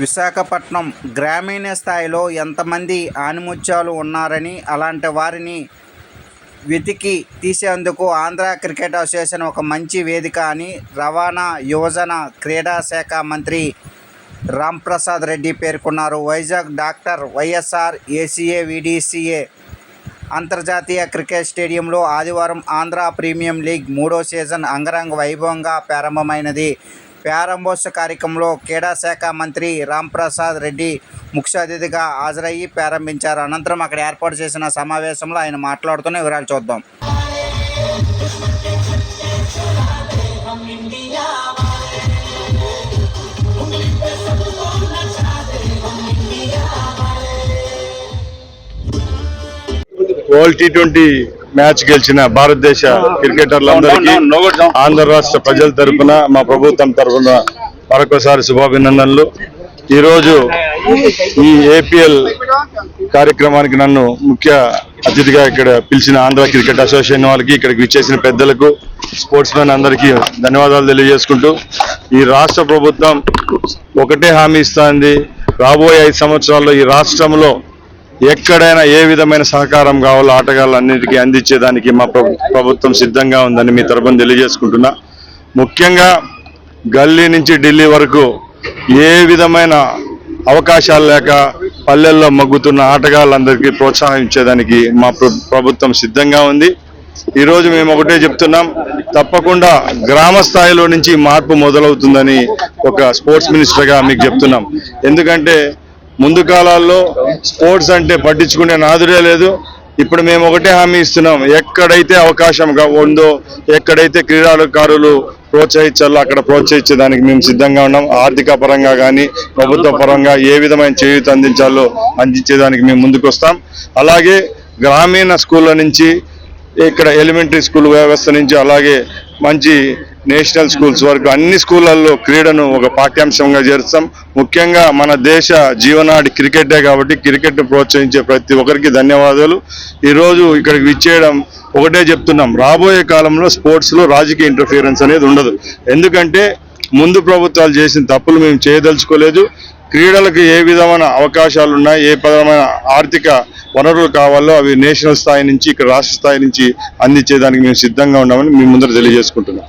విశాఖపట్నం గ్రామీణ స్థాయిలో ఎంతమంది ఆణిముత్యాలు ఉన్నారని అలాంటి వారిని వెతికి తీసేందుకు ఆంధ్ర క్రికెట్ అసోసియేషన్ ఒక మంచి వేదిక అని రవాణా యువజన క్రీడా శాఖ మంత్రి రాంప్రసాద్ రెడ్డి పేర్కొన్నారు. Vizag doctor YSR ACA VDCA అంతర్జాతీయ క్రికెట్ స్టేడియంలో ఆదివారం ఆంధ్ర ప్రీమియం లీగ్ మూడో సీజన్ అంగరంగ వైభవంగా ప్రారంభమైనది. ప్రారంభోత్సవ కార్యక్రమంలో క్రీడా శాఖ మంత్రి రాంప్రసాద్ రెడ్డి ముఖ్య అతిథిగా హాజరయ్యి ప్రారంభించారు. అనంతరం అక్కడ ఏర్పాటు చేసిన సమావేశంలో ఆయన మాట్లాడుతున్న వివరాలు చూద్దాం. వరల్డ్ టీ ట్వంటీ మ్యాచ్ గెలిచిన భారతదేశ క్రికెటర్లందరికీ ఆంధ్ర రాష్ట్ర ప్రజల తరపున మా ప్రభుత్వం తరపున మరొకసారి శుభాభినందనలు. ఈరోజు ఈ ఏపీఎల్ కార్యక్రమానికి నన్ను ముఖ్య అతిథిగా ఇక్కడ పిలిచిన ఆంధ్ర క్రికెట్ అసోసియేషన్ వాళ్ళకి ఇక్కడికి విచ్చేసిన పెద్దలకు స్పోర్ట్స్ మెన్ అందరికీ ధన్యవాదాలు తెలియజేసుకుంటూ ఈ రాష్ట్ర ప్రభుత్వం ఒకటే హామీ ఇస్తుంది. రాబోయే ఐదు సంవత్సరాల్లో ఈ రాష్ట్రంలో ఎక్కడైనా ఏ విధమైన సహకారం కావాలో ఆటగాళ్ళన్నిటికీ అందించేదానికి మా ప్రభుత్వం సిద్ధంగా ఉందని మీ తరపున తెలియజేసుకుంటున్నా. ముఖ్యంగా గల్లీ నుంచి ఢిల్లీ వరకు ఏ విధమైన అవకాశాలు లేక పల్లెల్లో మగ్గుతున్న ఆటగాళ్ళందరికీ ప్రోత్సాహించేదానికి మా ప్రభుత్వం సిద్ధంగా ఉంది. ఈరోజు మేము ఒకటే చెప్తున్నాం తప్పకుండా గ్రామ స్థాయిలో నుంచి మార్పు మొదలవుతుందని ఒక స్పోర్ట్స్ మినిస్టర్గా మీకు చెప్తున్నాం. ఎందుకంటే ముందు కాలాల్లో స్పోర్ట్స్ అంటే పట్టించుకునే నాదుడే లేదు. ఇప్పుడు మేము ఒకటే హామీ ఇస్తున్నాం. ఎక్కడైతే అవకాశం ఉందో ఎక్కడైతే క్రీడాకారులు ప్రోత్సహించాలో అక్కడ ప్రోత్సహించడానికి మేము సిద్ధంగా ఉన్నాం. ఆర్థిక పరంగా కానీ ప్రభుత్వ పరంగా ఏ విధమైన చేయూత అందించాలో అందించేదానికి మేము ముందుకు వస్తాం అలాగే గ్రామీణ స్కూళ్ళ నుంచి ఇక్కడ ఎలిమెంటరీ స్కూల్ వ్యవస్థ నుంచి అలాగే మంచి నేషనల్ స్కూల్స్ వరకు అన్ని స్కూళ్ళల్లో క్రీడను ఒక పాఠ్యాంశంగా చేరుస్తాం. ముఖ్యంగా మన దేశ జీవనాడి క్రికెటే కాబట్టి క్రికెట్ను ప్రోత్సహించే ప్రతి ఒక్కరికి ధన్యవాదాలు. ఈరోజు ఇక్కడికి విచ్చేయడం ఒకటే చెప్తున్నాం. రాబోయే కాలంలో స్పోర్ట్స్లో రాజకీయ ఇంటర్ఫియరెన్స్ అనేది ఉండదు. ఎందుకంటే ముందు ప్రభుత్వాలు చేసిన తప్పులు మేము చేయదలుచుకోలేదు. క్రీడలకు ఏ విధమైన అవకాశాలు ఉన్నాయి ఏ విధమైన ఆర్థిక వనరులు కావాలో అవి నేషనల్ స్థాయి నుంచి ఇక్కడ రాష్ట్ర స్థాయి నుంచి అందించేదానికి మేము సిద్ధంగా ఉన్నామని మీ ముందర తెలియజేసుకుంటున్నాం.